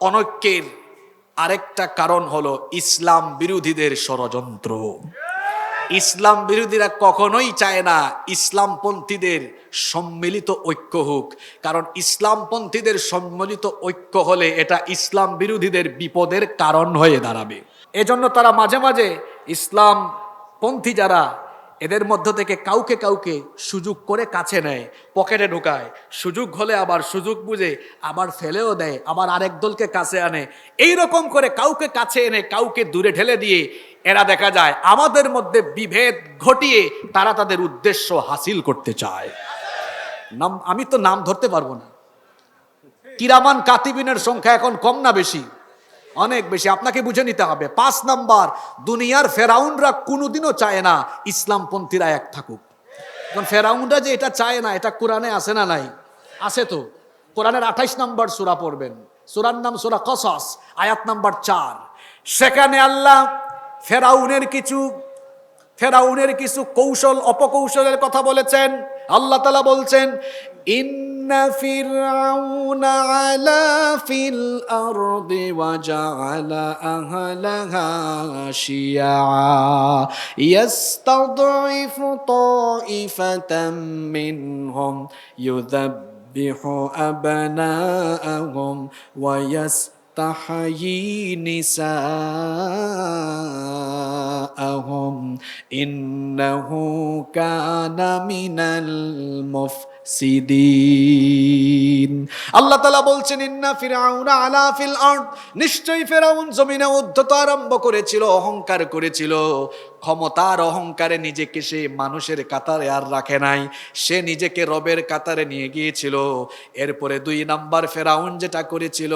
অনৈক্যের আরেকটা কারণ হলো ইসলাম বিরোধীদের ষড়যন্ত্র। ইসলাম বিরোধীরা কখনোই চায় না ইসলামপন্থীদের সম্মিলিত ঐক্য হোক, কারণ ইসলামপন্থীদের সম্মিলিত ঐক্য হলে এটা ইসলাম বিরোধীদের বিপদের কারণ হয়ে দাঁড়াবে। এজন্য তারা মাঝে মাঝে ইসলামপন্থী যারা এদের মধ্য থেকে কাউকে কাউকে সুযোগ করে কাছে নেয়, পকেটে ঢুকায়। সুযোগ হলে আবার সুযোগ বুঝে আবার ফেলেও দেয়, আবার আরেক দলকে কাছে আনে। এই রকম করে কাউকে কাছে এনে কাউকে দূরে ঠেলে দিয়ে এরা দেখা যায় আমাদের মধ্যে বিভেদ ঘটিয়ে তারা তাদের উদ্দেশ্য হাসিল করতে চায়। নাম, আমি তো নাম ধরতে পারব না। কিরামান কাতিবিনের সংখ্যা এখন কম না বেশি? অনেক বেশি আপনাকে বুঝে নিতে হবে। পাঁচ নাম্বার, দুনিয়ার ফেরাউনরা কোনোদিনও চায় না ইসলামপন্থীরা এক থাকুক। এখন ফেরাউনরা যে এটা চায় না, এটা কোরআনে আছে না নাই? আছে তো। কোরআনের আঠাইশ নাম্বার সুরা পড়বেন। সুরার নাম সুরা কসস, আয়াত নাম্বার চার। সেখানে আল্লাহ ফেরাউনের কিছু ফেরাউনের কিছু কৌশল, অপকৌশলের কথা বলেছেন। আল্লাহ তালা বলছেন ইন্না ফিরআউন আলা ফিল আরদি ওয়াজআলা আহলাহা শিয়া ইয়াস্তাদঈফু তাইফাতাম মিনহুম ইউযাব্বিহু আবনাআহুম ওয়া يستحيي نساءهم إنه كان من المفسدين আল্লাহ তালা বলছেন ইন্না ফিরাউন আলা ফিল আরদ নিশ্চয়ই ফেরাউন জমিনে উদ্ধত আরম্ভ করেছিল অহংকার করেছিল ক্ষমতার অহংকারে নিজেকে সে মানুষের কাতারে আর রাখে নাই। সে নিজেকে রবের কাতারে নিয়ে গিয়েছিল। এরপরে দুই নাম্বার ফেরাউন যেটা করেছিল,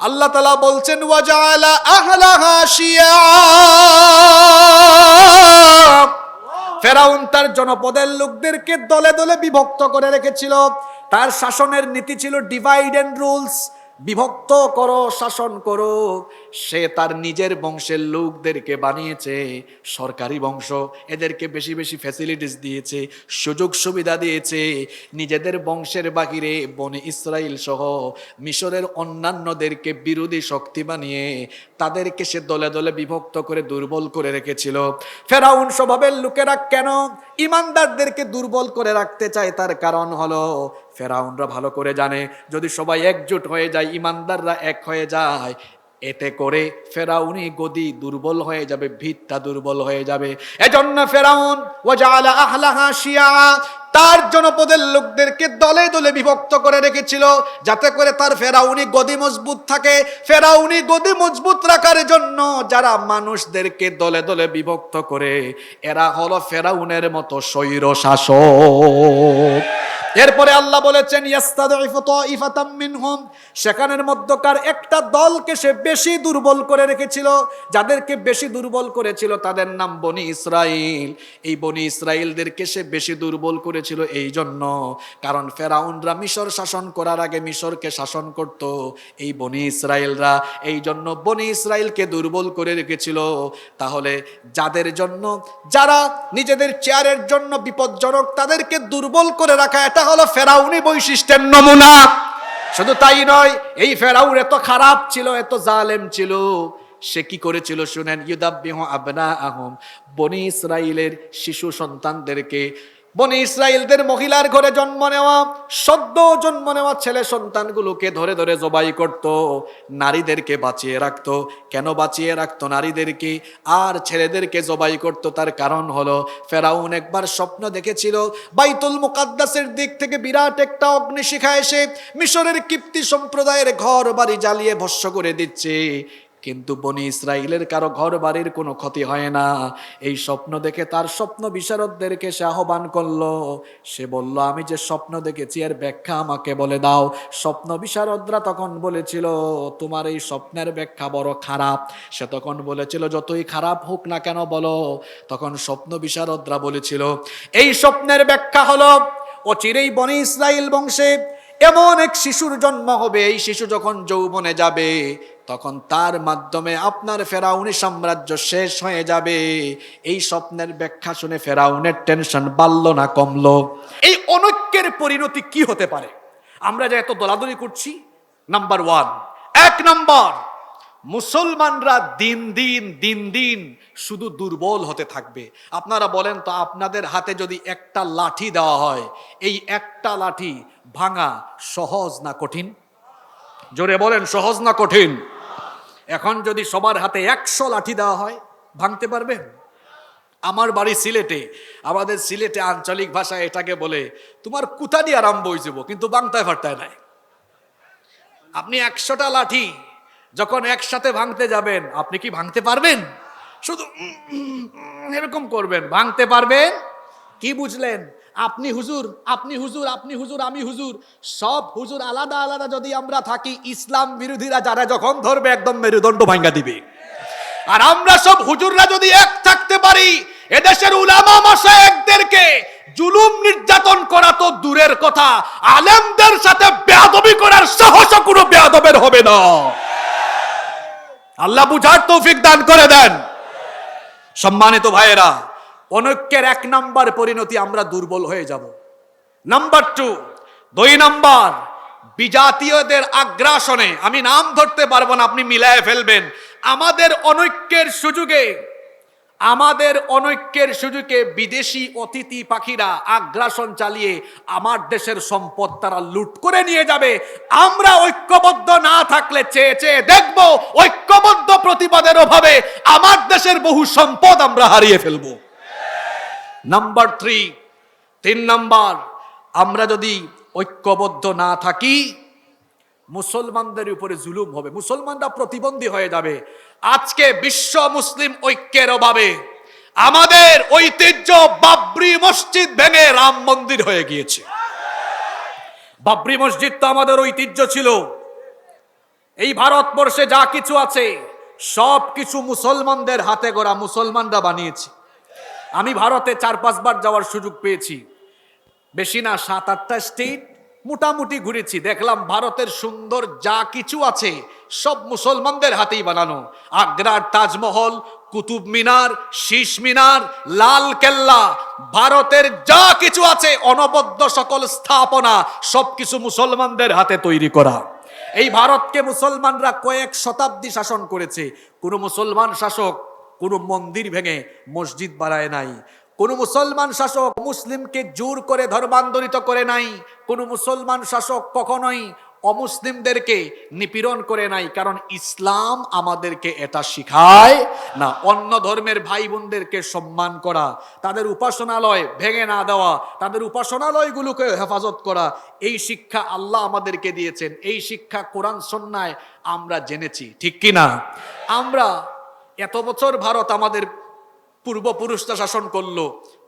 আল্লাহ তালা বলছেন ওয়াজালা আহলাহা শিয়া। ফেরাউন তার জনপদের লোকদেরকে দলে দলে বিভক্ত করে রেখেছিল। তার শাসনের নীতি ছিল ডিভাইড অ্যান্ড রুলস বিভক্ত করো, শাসন করো। সে তার নিজের বংশের লোকদেরকে বানিয়েছে, সরকারি বংশ, এদেরকে বেশি বেশি ফ্যাসিলিটিস দিয়েছে, সুযোগ সুবিধা দিয়েছে। নিজেদের বংশের বাহিরে বনে ইসরায়েল সহ মিশরের অন্যান্যদেরকে বিরোধী শক্তি বানিয়ে তাদেরকে সে দলে দলে বিভক্ত করে দুর্বল করে রেখেছিল। ফেরাউন স্বভাবের লোকেরা কেন ইমানদারদেরকে দুর্বল করে রাখতে চায়? তার কারণ হলো ফেরাউনরা ভালো করে জানে, যদি সবাই একজোট হয়ে যায়, ইমানদাররা এক হয়ে যায়, এতে করে ফেরাউনি গদি দুর্বল হয়ে যাবে ভিতটা দুর্বল হয়ে যাবে। এজন্য ফেরাউন ওয়াজালা তার জনপদের লোকদেরকে দলে দলে বিভক্ত করে রেখেছিল, যাতে করে তার ফেরাউনি গদি মজবুত থাকে। ফেরাউনি গদি মজবুত রাখার জন্য যারা মানুষদেরকে দলে দলে বিভক্ত করে, এরা হলো ফেরাউনের মতো স্বৈর শাসক এরপরে আল্লাহ বলেছেন মিনহুম। সেখানের মধ্যকার একটা দলকে সে বেশি দুর্বল করে রেখেছিল, যাদেরকে বেশি দুর্বল করেছিল তাদের নাম বনি ইসরাইল। এই বনি ইসরাইলদেরকে সে বেশি দুর্বল করেছিল এই জন্য কারণ ফেরাউনরা মিশর শাসন করার আগে মিশরকে শাসন করত। এই বনি ইসরাইলরা এই জন্য বনি ইসরাইলকে দুর্বল করে রেখেছিল। তাহলে যাদের জন্য, যারা নিজেদের চেয়ারের জন্য বিপজ্জনক তাদেরকে দুর্বল করে রাখা, এটা হলো ফেরাউনি বৈশিষ্ট্যের নমুনা। শুধু তাই নয়, এই ফেরাউন এত খারাপ ছিল, এত জালেম ছিল। সে কি করেছিল শুনেন? ইউদাবিহ আবনা আহম বনি ইসরাইলের শিশু সন্তানদেরকে বনি ইসরায়েলদের মহিলার ঘরে জন্ম নেওয়া, সদ্য জন্ম নেওয়া ছেলে সন্তানগুলোকে ধরে ধরে জবাই করত, নারীদেরকে বাঁচিয়ে রাখত। কেন বাঁচিয়ে রাখতো নারীদেরকে? আর ছেলেদেরকে জবাই করত তার কারণ হলো, ফেরাউন একবার স্বপ্ন দেখেছিল, বাইতুল মুকাদ্দাসের দিক থেকে বিরাট একটা অগ্নিশিখা এসে মিশরের কিপ্তি সম্প্রদায়ের ঘর বাড়ি জ্বালিয়ে ভস্য করে দিচ্ছে। কিন্তু বনি ইসরায়েলের কারও ঘর বাড়ির কোনো ক্ষতি হয় না। এই স্বপ্ন দেখে তার স্বপ্ন বিশারদদেরকে সে আহ্বান করল। সে বলল, আমি যে স্বপ্ন দেখেছি, এর ব্যাখ্যা আমাকে বলে দাও। স্বপ্ন বিশারদরা তখন বলেছিল, তোমার এই স্বপ্নের ব্যাখ্যা বড় খারাপ। সে তখন বলেছিল, যতই খারাপ হোক না কেন বলো। তখন স্বপ্ন বিশারদরা বলেছিল, এই স্বপ্নের ব্যাখ্যা হলো অচিরেই বনি ইসরায়েল বংশে এমন এক শিশুর জন্ম হবে। এই শিশু যখন যৌবনে যাবে তখন তার মাধ্যমে আপনার ফেরাউনি সাম্রাজ্য শেষ হয়ে যাবে। এই স্বপ্নের ব্যাখ্যা শুনে ফেরাউনের টেনশন বাড়ল না, কমল। এই অনৈক্যের পরিণতি কি হতে পারে? আমরা যে এত দলাদলি করছি, নাম্বার ওয়ান। এক নম্বর, মুসলমানরা দিন দিন দিন দিন শুধু দুর্বল হতে থাকবে। আপনারা বলেন তো, আপনাদের হাতে যদি একটা লাঠি দেওয়া হয়, এই একটা লাঠি ভাঙা সহজ না কঠিন? জোরে বলেন, সহজ না কঠিন? এখন যদি সবার হাতে একশো লাঠি দেওয়া হয়, ভাঙতে পারবেন? আমার বাড়ি সিলেটে, আমাদের সিলেটে আঞ্চলিক ভাষায় এটাকে বলে, তোমার কুতা দিয়ে আরম্ভ হয়ে যাব কিন্তু বাংতায় ফাটতায় নাই। আপনি একশোটা লাঠি যখন একসাথে ভাঙতে যাবেন, আপনি কি ভাঙতে পারবেন? শুধু এরকম করবেন। ভাঙতে পারবেন? কি বুঝলেন? আপনি হুজুর আপনি হুজুর আপনি হুজুর, আমি হুজুর। সব হুজুর আলাদা আলাদা যদি আমরা থাকি, ইসলাম বিরোধীরা যারা যখন ধরবে, একদম মেরুদণ্ড ভাঙ্গা দিবে। আর আমরা সব হুজুররা যদি এক থাকতে পারি, এদেশের উলামা মাসায়েকদেরকে জুলুম নির্যাতন করা তো দূরের কথা। আলেমদের সাথে বেয়াদবি করার সাহস কোনো বেয়াদবের হবে না। আল্লাহ বুঝার তৌফিক দান করে দেন। সম্মানিত ভাইয়েরা অনৈক্যের এক নাম্বার পরিণতি আমরা দুর্বল হয়ে যাব। নাম্বার টু দুই নাম্বার, বিজাতীয়দের আগ্রাসনে, আমি নাম ধরতে পারব না, আপনি মিলায় ফেলবেন। আমাদের অনৈক্যের সুযোগে, আমাদের অনৈক্যের সুযোগে বিদেশি অতিথি পাখিরা আগ্রাসন চালিয়ে আমার দেশের সম্পদ তারা লুট করে নিয়ে যাবে। আমরা ঐক্যবদ্ধ না থাকলে চেয়ে চেয়ে দেখব, ঐক্যবদ্ধ প্রতিবাদের অভাবে আমার দেশের বহু সম্পদ আমরা হারিয়ে ফেলব। নাম্বার থ্রি তিন নাম্বার, আমরা যদি ঐক্যবদ্ধ না থাকি, মুসলমানদের উপরে জুলুম হবে, মুসলমানরা প্রতিবন্ধী হয়ে যাবে। আজকে বিশ্ব মুসলিম ঐক্যের অভাবে আমাদের ঐতিহ্য বাবরি মসজিদ ভেঙে রাম মন্দির হয়ে গিয়েছে। বাবরি মসজিদ তো আমাদের ঐতিহ্য ছিল। এই ভারতবর্ষে যা কিছু আছে সব কিছু মুসলমানদের হাতে গড়া মুসলমানরা বানিয়েছে। আমি ভারতে চার, পাঁচবার যাওয়ার সুযোগ পেয়েছি। বেশি না, সাত, আটটা স্টেট মোটামুটি ঘুরেছি। দেখলাম ভারতের সুন্দর যা কিছু আছে, সব মুসলমানদের হাতেই বানানো। আগ্রার তাজমহল, কুতুব মিনার, শীষ মিনার, লাল কেল্লা, ভারতের যা কিছু আছে, অনবদ্য সকল স্থাপনা সবকিছু মুসলমানদের হাতে তৈরি করা। এই ভারতকে মুসলমানরা কয়েক শতাব্দী শাসন করেছে। কোনো মুসলমান শাসক কোনো মন্দির ভেঙে মসজিদ বাড়ায় নাই। কোন মুসলমান শাসক মুসলিমকে জোর করে ধর্মান্তরিত করে নাই। কোন মুসলমান শাসক কখনোই অমুসলিমদেরকে নিপীড়ন করে নাই, কারণ ইসলাম আমাদেরকে এটা শিখায় না, অন্য ধর্মের ভাই বোনদেরকে সম্মান করা, তাদের উপাসনালয় ভেঙে না দেওয়া, তাদের উপাসনালয়গুলোকে হেফাজত করা। এই শিক্ষা আল্লাহ আমাদেরকে দিয়েছেন, এই শিক্ষা কোরআন সন্ন্যায় আমরা জেনেছি, ঠিক কি না আমরা এত বছর ভারত আমাদের পূর্বপুরুষরা শাসন করল।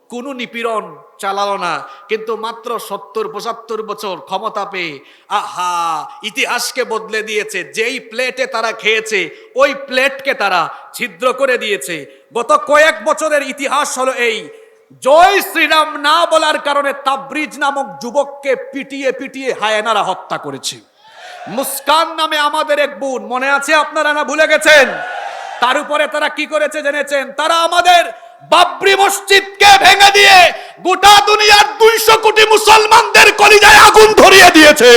কোনো নিপীড়ন চালালো না, কিন্তু মাত্র সত্তর, পঁচাত্তর বছর ক্ষমতা পেয়ে, আহা, ইতিহাসকে বদলে দিয়েছে। যেই প্লেটে তারা খেয়েছে, ওই প্লেটকে তারা ছিদ্র করে দিয়েছে। গত কয়েক বছরের ইতিহাস হলো এই। জয় শ্রীরাম না বলার কারণে তাবরিজ নামক যুবককে পিটিয়ে পিটিয়ে হায়নারা হত্যা করেছে। মুস্কান নামে আমাদের এক বোন, মনে আছে আপনারা না ভুলে গেছেন? তার উপরে তারা কি করেছে জেনেছেন? তারা আমাদের বাবরি মসজিদকে ভেঙে দিয়ে গোটা দুনিয়ার দুইশো কোটি মুসলমানদের কলিজায় আগুন ধরিয়ে দিয়েছে।